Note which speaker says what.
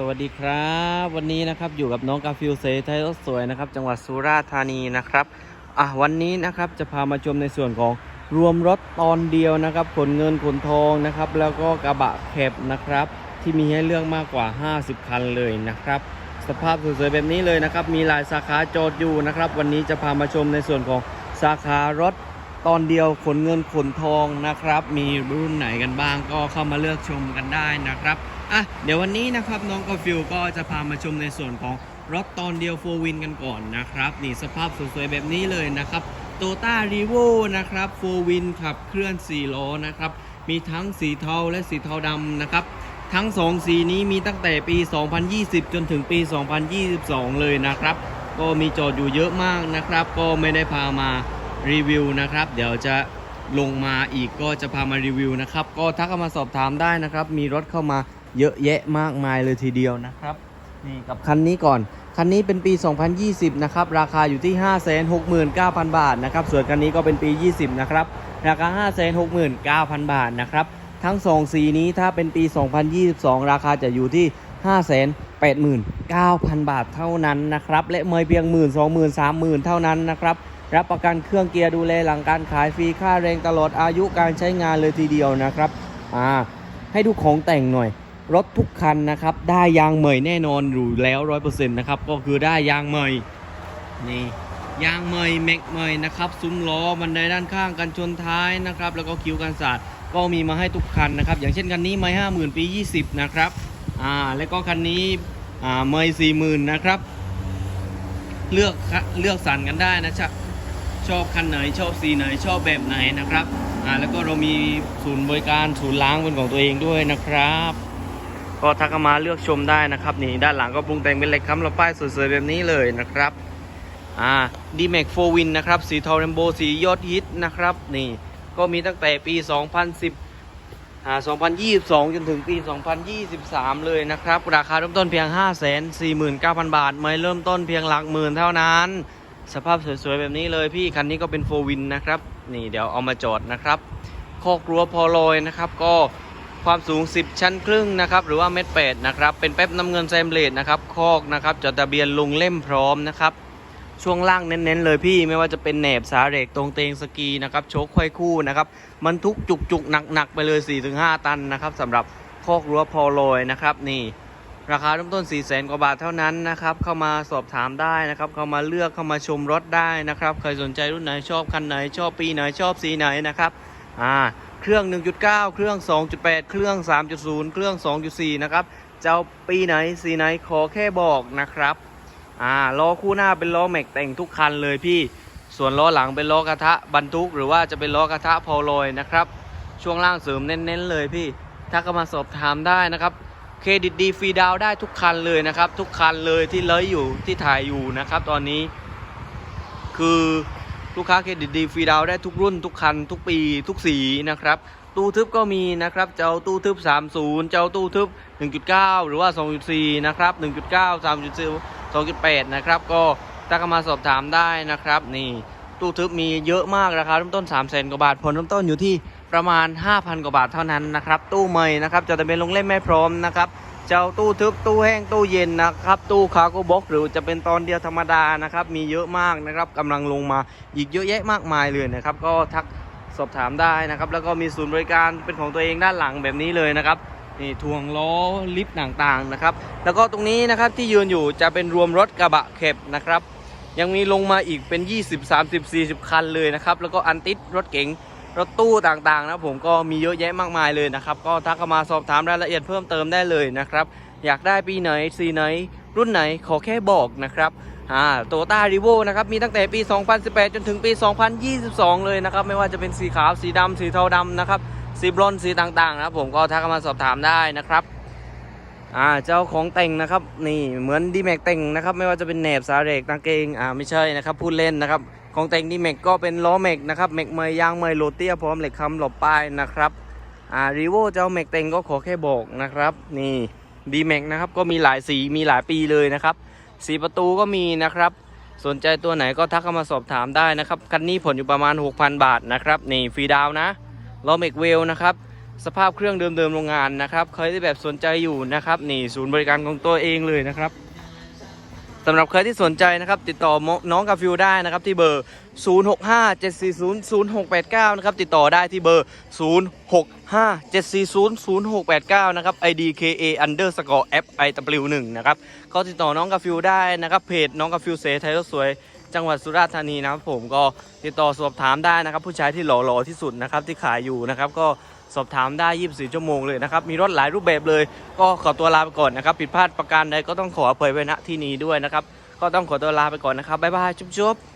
Speaker 1: สวัสดีครับ วันนี้นะครับอยู่กับน้องกาฟิลเซไทยรถสวยนะครับ จังหวัดสุราษฎร์ธานีนะครับอะวันนี้นะครับจะพามาชมในส่วนของรวมรถตอนเดียวนะครับขนเงินขนทองนะครับ แล้วก็กระบะแคบนะครับ ที่มีให้เลือกมากกว่า 50 คันเลยนะครับ สภาพสวยๆแบบนี้เลยนะครับ มีหลายสาขาจอดอยู่นะครับ วันนี้จะพามาชมในส่วนของสาขารถตอนเดียวขนเงินขนทองนะครับ มีรุ่นไหนกันบ้างก็เข้ามาเลือกชมกันได้นะครับ อะเดี๋ยววันนี้นะครับน้องกาฟิลก็จะพามาชมในส่วนของรถตอนเดียวโฟวินกันก่อนนะครับ นี่สภาพสวยๆแบบนี้เลยนะครับโตต้ารีโวนะครับโฟวินขับเคลื่อน 4 ล้อนะครับ มีทั้งสีเทาและสีเทาดำนะครับ ทั้ง 2 สีนี้มีตั้งแต่ปี 2020 จนถึงปี 2022 เลยนะครับ ก็มีจอดอยู่เยอะมากนะครับ ก็ไม่ได้พามารีวิวนะครับ เดี๋ยวจะลงมาอีกก็จะพามารีวิวนะครับ ก็ทักเข้ามาสอบถามได้นะครับ มีรถเข้ามา เยอะแยะมากมายเลยทีเดียวนะครับ นี่กับคันนี้ก่อน คันนี้เป็นปี 2020 นะครับ ราคาอยู่ที่ 569,000 บาทนะครับ ส่วนคันนี้ก็เป็นปี 20 นะครับ ราคา 569,000 บาทนะครับ ทั้ง 2 สีนี้ถ้าเป็นปี 2022 ราคาจะอยู่ที่ 589,000 บาทเท่านั้นนะครับ และเมยเพียง1 0 0 0 0 20,000 30,000 เท่านั้นนะครับรับประกันเครื่องเกียร์ดูแลหลังการขายฟรีค่าแรงตลอดอายุการใช้งานเลยทีเดียวนะครับ อ่า ให้ดูของแต่งหน่อย รถทุกคันนะครับ ได้ยางใหม่แน่นอนอยู่แล้วร้อยเปอร์เซ็นต์นะครับ ก็คือได้ยางใหม่นี่ยางใหม่แม็กใหม่นะครับ ซุ้มล้อบันไดด้านข้างกันชนท้ายนะครับ แล้วก็คิ้วกันศาสตร์ก็มีมาให้ทุกคันนะครับ อย่างเช่นคันนี้ไม่ห้าหมื่นปี20นะครับอ่าแล้วก็คันนี้อ่าไม่สี่หมื่นนะครับ เลือกเลือกสรรกันได้นะจ๊ะชอบคันไหนชอบสีไหนชอบแบบไหนนะครับอ่าแล้วก็เรามีศูนย์บริการศูนย์ล้างเป็นของตัวเองด้วยนะครับ ก็ทักมาเลือกชมได้นะครับ นี่ด้านหลังก็ปรุงแต่งเป็นเหล็กค้ำและป้ายสวยๆแบบนี้เลยนะครับอ่าดีแม็กโฟวินนะครับ สีทอร์เรมโบสียอดฮิตนะครับ นี่ก็มีตั้งแต่ปี 2010อ่า2022 จนถึงปี 2023 เลยนะครับ ราคาเริ่มต้นเพียง 549,000 บาท ไม่เริ่มต้นเพียงหลักหมื่นเท่านั้น สภาพสวยๆ แบบนี้เลยพี่คันนี้ก็เป็นโฟวินนะครับ นี่เดี๋ยวเอามาจอดนะครับคอกรั้วพอลอยนะครับก็ ความสูง 10 ชั้นครึ่งนะครับหรือว่าเมตรแปดนะครับเป็นแป๊บน้ำเงินแซมเลดนะครับคอกนะครับจดทะเบียนลงเล่มพร้อมนะครับช่วงล่างเน้นๆเลยพี่ไม่ว่าจะเป็นแหนบสาเหล็กตรงเตงสกีนะครับโชคควายคู่นะครับมันทุกจุกจุกๆหนักๆไปเลย 4-5 ตันนะครับสำหรับคอกรั้วพอลอยนะครับนี่ราคาเริ่มต้น 4 0 0แสนกว่าบาทเท่านั้นนะครับ เข้ามาสอบถามได้นะครับ เข้ามาเลือกเข้ามาชมรถได้นะครับ ใครสนใจรุ่นไหนชอบคันไหนชอบปีไหนชอบสีไหนนะครับ อ่า เครื่อง 1.9 เครื่อง 2.8 เครื่อง 3.0 เครื่อง 2.4 นะครับจะเอาปีไหนสีไหนขอแค่บอกนะครับ อ่า ล้อคู่หน้าเป็นล้อแม็กแต่งทุกคันเลยพี่ ส่วนล้อหลังเป็นล้อกระทะบรรทุก หรือว่าจะเป็นล้อกระทะพอลอยนะครับ ช่วงล่างเสริมเน้นๆเลยพี่ถ้าก็มาสอบถามได้นะครับ เครดิตดีฟรีดาวได้ทุกคันเลยนะครับ ทุกคันเลยที่เลยอยู่ที่ถ่ายอยู่นะครับ ตอนนี้ คือ ลูกค้าเครดิตดีฟรีดาวได้ทุกรุ่นทุกคัน ทุกปีทุกสีนะครับตู้ทึบก็มีนะครับเจ้าตู้ทึบ 30 เจ้าตู้ทึบ 1.9 หรือว่า 2.4 นะครับ 1.9 3.0 2.8 นะครับ ก็ถ้าเข้ามาสอบถามได้นะครับ นี่ตู้ทึบมีเยอะมากราคาเริ่มต้น3 0 0 0 0 0 กว่าบาทผลเริ่มต้นอยู่ที่ประมาณ 5,000 กว่าบาทเท่านั้นนะครับ ตู้ใหม่นะครับ จะเป็นลงเล่นไม่พร้อมนะครับ เจ้าตู้ทึบตู้แห้งตู้เย็นนะครับ ตู้คาร์โกบ็อกหรือจะเป็นตอนเดียวธรรมดานะครับ มีเยอะมากนะครับกำลังลงมาอีกเยอะแยะมากมายเลยนะครับ ก็ทักสอบถามได้นะครับ แล้วก็มีศูนย์บริการเป็นของตัวเองด้านหลังแบบนี้เลยนะครับนี่ทวงล้อลิฟต์ต่างๆนะครับ แล้วก็ตรงนี้นะครับที่ยืนอยู่จะเป็นรวมรถกระบะเข็บนะครับ ยังมีลงมาอีกเป็น 20 30 40 คันเลยนะครับ แล้วก็อันติดรถเก๋ง รถตู้ต่างๆนะผมก็มีเยอะแยะมากมายเลยนะครับ ก็ทักเข้ามาสอบถามรายละเอียดเพิ่มเติมได้เลยนะครับ อยากได้ปีไหนสีไหน รุ่นไหนขอแค่บอกนะครับอ่าโตต้ารีโวนะครับมีตั้งแต่ปี 2018 จนถึงปี 2022 เลยนะครับ ไม่ว่าจะเป็นสีขาวสีดำสีเทาดำนะครับสีบรอนซ์สีต่างๆนะครับผมก็ทักเข้ามาสอบถามได้นะครับ อ่าเจ้าของแต่งนะครับ นี่เหมือนดีแม็กแต่งนะครับ ไม่ว่าจะเป็นแหนบสาเหล็กตางเกงอ่าไม่ใช่นะครับพูดเล่นนะครับ ของแต่งดีแม็กก็เป็นล้อแม็กนะครับแม็กเมยยางเมยโรเตียพร้อมเหล็กคำหลบป้ายนะครับอ่ารีโวเจ้าแม็กแต่งก็ขอแค่บอกนะครับ นี่ดีแม็กนะครับก็มีหลายสีมีหลายปีเลยนะครับสีประตูก็มีนะครับ สนใจตัวไหนก็ทักเข้ามาสอบถามได้นะครับคันนี้ผลอยู่ประมาณ 6,000 บาทนะครับนี่ฟรีดาวนะล้อแม็กเวลนะครับ สภาพเครื่องเดิมๆโรงงานนะครับใครที่แบบสนใจอยู่นะครับนี่ศูนย์บริการของตัวเองเลยนะครับสำหรับใครที่สนใจนะครับ ติดต่อน้องกาฟิวได้นะครับ ที่เบอร์ 0657400689 นะครับ ติดต่อได้ที่เบอร์ 0657400689 นะครับ IDKA underscore F I W 1นะครับ ก็ติดต่อน้องกาฟิวได้นะครับ เพจน้องกาฟิวเซไทยรถสวย จังหวัดสุราษฎร์ธานีนะครับผมก็ติดต่อสอบถามได้นะครับ ผู้ชายที่หล่อๆที่สุดนะครับที่ขายอยู่นะครับก็สอบถามได้ 24 ชั่วโมงเลยนะครับ มีรถหลายรูปแบบเลย ก็ขอตัวลาไปก่อนนะครับ ผิดพลาดประการใดก็ต้องขออภัยไว้ณที่นี้ด้วยนะครับ ก็ต้องขอตัวลาไปก่อนนะครับ บ๊ายบาย จุ๊บๆ